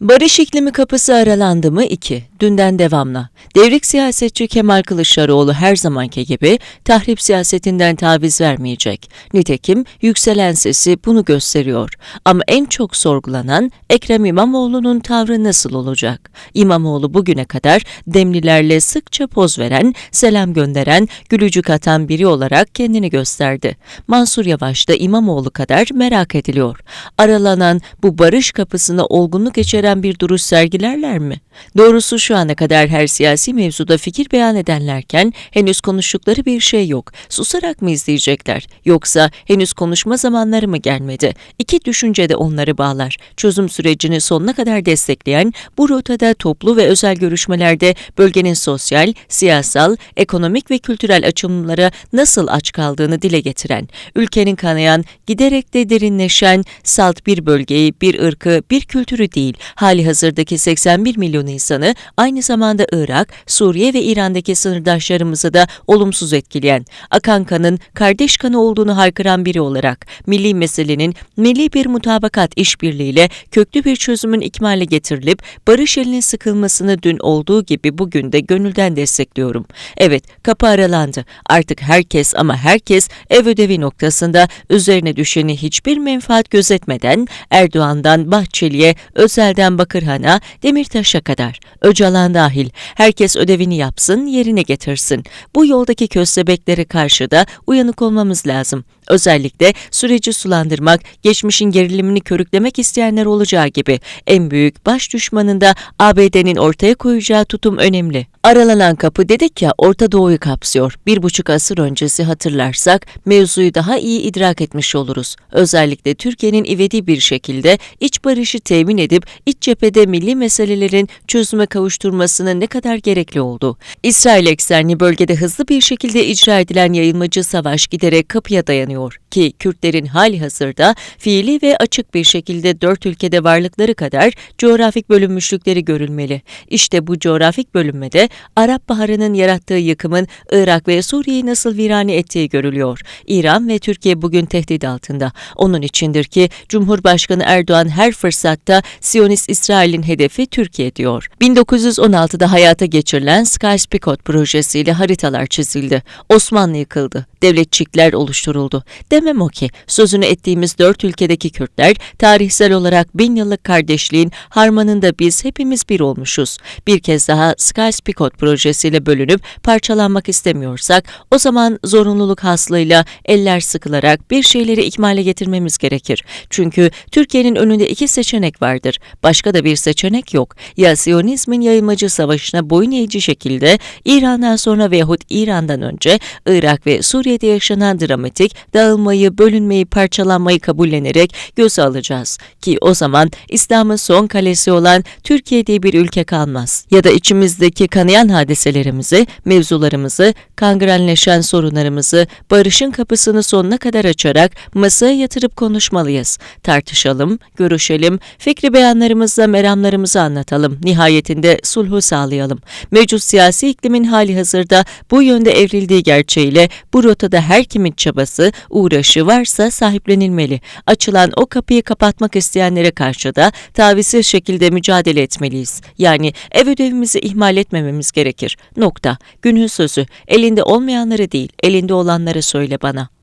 Barış iklimi kapısı aralandı mı 2. Dünden devamla. Devrik siyasetçi Kemal Kılıçdaroğlu her zamanki gibi tahrip siyasetinden taviz vermeyecek. Nitekim yükselen sesi bunu gösteriyor. Ama en çok sorgulanan Ekrem İmamoğlu'nun tavrı nasıl olacak? İmamoğlu bugüne kadar demlilerle sıkça poz veren, selam gönderen, gülücük atan biri olarak kendini gösterdi. Mansur Yavaş da İmamoğlu kadar merak ediliyor. Aralanan bu barış kapısına olgunluk içeren bir duruş sergilerler mi? Doğrusu şu ana kadar her siyasi mevzuda fikir beyan edenlerken henüz konuştukları bir şey yok. Susarak mı izleyecekler? Yoksa henüz konuşma zamanları mı gelmedi? İki düşünce de onları bağlar. Çözüm sürecini sonuna kadar destekleyen bu rotada toplu ve özel görüşmelerde bölgenin sosyal, siyasal, ekonomik ve kültürel açılımlara nasıl aç kaldığını dile getiren, ülkenin kanayan, giderek de derinleşen salt bir bölgeyi, bir ırkı, bir kültürü değil, hali hazırdaki 81 milyon insanı aynı zamanda Irak, Suriye ve İran'daki sınırdaşlarımızı da olumsuz etkileyen, akan kanın kardeş kanı olduğunu haykıran biri olarak milli meselenin milli bir mutabakat işbirliğiyle köklü bir çözümün ikmale getirilip barış elinin sıkılmasını dün olduğu gibi bugün de gönülden destekliyorum. Evet, kapı aralandı. Artık herkes ama herkes ev ödevi noktasında üzerine düşeni hiçbir menfaat gözetmeden Erdoğan'dan Bahçeli'ye, Özel'den Bakırhan'a, Demirtaş'a kadar, Öcalan dahil herkes ödevini yapsın, yerine getirsin. Bu yoldaki köstebeklere karşı da uyanık olmamız lazım. Özellikle süreci sulandırmak, geçmişin gerilimini körüklemek isteyenler olacağı gibi en büyük baş düşmanında ABD'nin ortaya koyacağı tutum önemli. Aralanan kapı dedik ya Orta Doğu'yu kapsıyor. Bir buçuk asır öncesi hatırlarsak mevzuyu daha iyi idrak etmiş oluruz. Özellikle Türkiye'nin ivedi bir şekilde iç barışı temin edip iç cephede milli meselelerin çözüme kavuşturmasının ne kadar gerekli olduğu. İsrail eksenli bölgede hızlı bir şekilde icra edilen yayılmacı savaş giderek kapıya dayanıyor ki Kürtlerin hali hazırda fiili ve açık bir şekilde dört ülkede varlıkları kadar coğrafik bölünmüşlükleri görülmeli. İşte bu coğrafik bölünmede Arap Baharı'nın yarattığı yıkımın Irak ve Suriye'yi nasıl virane ettiği görülüyor. İran ve Türkiye bugün tehdit altında. Onun içindir ki Cumhurbaşkanı Erdoğan her fırsatta Siyonist İsrail'in hedefi Türkiye diyor. 1916'da hayata geçirilen Sky-Spicot projesiyle haritalar çizildi. Osmanlı yıkıldı. Devletçikler oluşturuldu. Demem o ki sözünü ettiğimiz dört ülkedeki Kürtler tarihsel olarak bin yıllık kardeşliğin harmanında biz hepimiz bir olmuşuz. Bir kez daha Sky-Spicot projesiyle bölünüp parçalanmak istemiyorsak o zaman zorunluluk haslığıyla eller sıkılarak bir şeyleri ikmale getirmemiz gerekir. Çünkü Türkiye'nin önünde iki seçenek vardır. Başka da bir seçenek yok. Ya Siyonizmin yayılmacı savaşına boyun eğici şekilde İran'dan sonra veyahut İran'dan önce Irak ve Suriye'de yaşanan dramatik dağılmayı, bölünmeyi, parçalanmayı kabullenerek göze alacağız. Ki o zaman İslam'ın son kalesi olan Türkiye diye bir ülke kalmaz. Ya da içimizdeki kanayan hadiselerimizi, mevzularımızı, kangrenleşen sorunlarımızı barışın kapısını sonuna kadar açarak masaya yatırıp konuşmalıyız. Tartışalım, görüşelim, fikri beyanlarımızla meramlarımızı anlatalım. Nihayetinde sulhu sağlayalım. Mevcut siyasi iklimin hali hazırda bu yönde evrildiği gerçeğiyle bu rotada her kimin çabası, uğraşı varsa sahiplenilmeli. Açılan o kapıyı kapatmak isteyenlere karşı da tavizsiz şekilde mücadele etmeliyiz. Yani ev ödevimizi ihmal etmememiz gerekir. Nokta. Günün sözü. Elinde olmayanları değil, elinde olanları söyle bana.